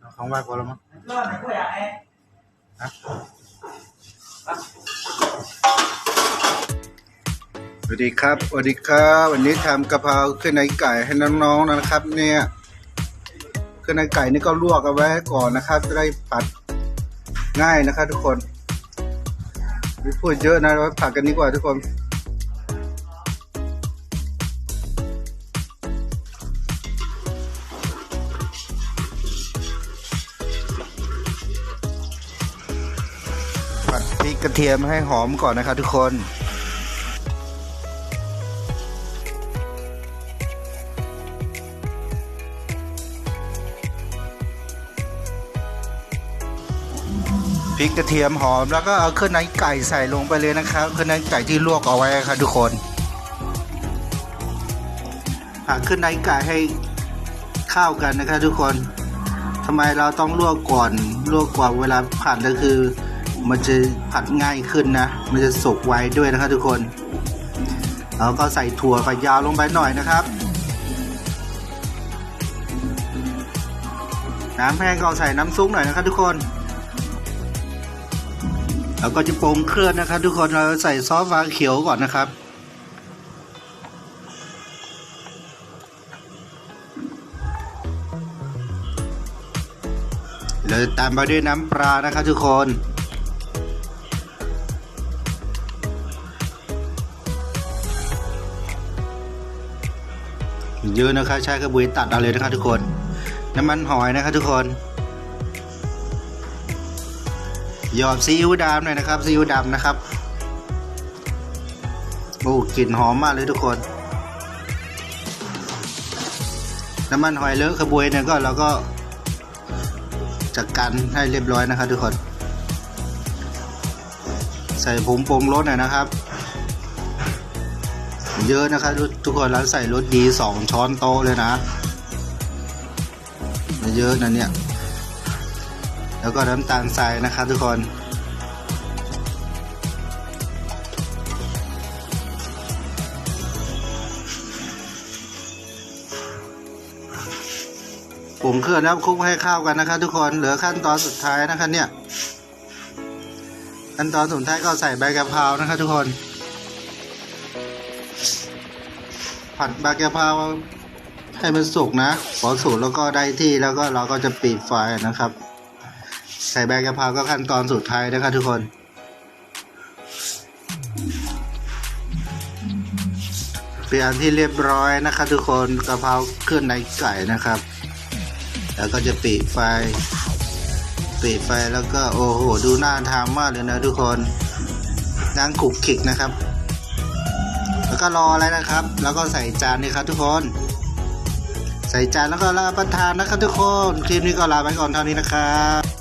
เอาของว่าก่อนแล้วมั้งฮะสวัสดีครับสวัสดีครับวันนี้ทำกะเพราเครื่องในไก่ให้น้องๆนะครับ เนี่ยเครื่องในไก่นี่ก็ลวกเอาไว้ก่อนนะครับ จะได้ผัดง่ายนะครับ ทุกคนไม่พูดเยอะนะเราผัดกันดีกว่าทุกคน ริกกระเทียมให้หอมก่อนนะครับทุกคนพริกกระเทียมหอมแล้วก็เอาเครื่องในไก่ใส่ลงไปเลยนะครับเครื่องในไก่ที่ลวกเอาไว้ครับทุกคนผัดเครื่องในไก่ให้เข้ากันนะครับทุกคนทำไมเราต้องลวกก่อนลวกก่อนเวลาผัดก็คือ มันจะผัดง่ายขึ้นนะ มันจะสุกไวด้วยนะครับทุกคนแล้วก็ใส่ถั่วฝักยาวลงไปหน่อยนะครับ น้ำแห้งก็ใส่น้ำซุปหน่อยนะครับทุกคน แล้วก็จะปรุงเครื่องนะครับ ทุกคน เราใส่ซอสฟ้าเขียวก่อนนะครับเลยตามไปด้วยน้ำปลานะครับทุกคน เยอะนะครับใช้กระบุยตัดเอาเลยนะครับทุกคน น้ำมันหอยนะครับทุกคนหยอดซีอิ๊วดำหน่อยนะครับซีอิ๊วดำนะครับโอ้กลิ่นหอมมากเลยทุกคน น้ำมันหอยเลอะขบวยเนี่ยก็เราก็จัดการให้เรียบร้อยนะครับทุกคน ใส่ผงปรุงรสหน่อยนะครับ เยอะนะครับทุกคนแล้วใส่รสดีสองช้อนโต๊ะเลยนะเยอะนะเนี่ยแล้วก็น้ำตาลทรายนะครับทุกคนผงเครื่องแล้วคลุกให้เข้ากันนะครับทุกคนเหลือขั้นตอนสุดท้ายนะครับเนี่ยขั้นตอนสุดท้ายก็ใส่ใบกะเพรานะครับทุกคน ผัดใบกะเพราให้มันสุกนะพอสุกแล้วก็ได้ที่แล้วก็เราก็จะปิดไฟนะครับ ใส่ใบกะเพราก็ขั้นตอนสุดท้ายนะครับทุกคนเปลี่ยนที่เรียบร้อยนะครับทุกคนกะเพราเครื่องในไก่นะครับ แล้วก็จะปิดไฟ ปิดไฟแล้วก็โอ้โหดูน่าทานมากเลยนะทุกคนนางขุกขิกนะครับ ก็รอแล้วนะครับ แล้วก็ใส่จานนี่ครับทุกคน ใส่จานแล้วก็รับประทานนะครับทุกคน คลิปนี้ก็ลาไปก่อนเท่านี้นะครับ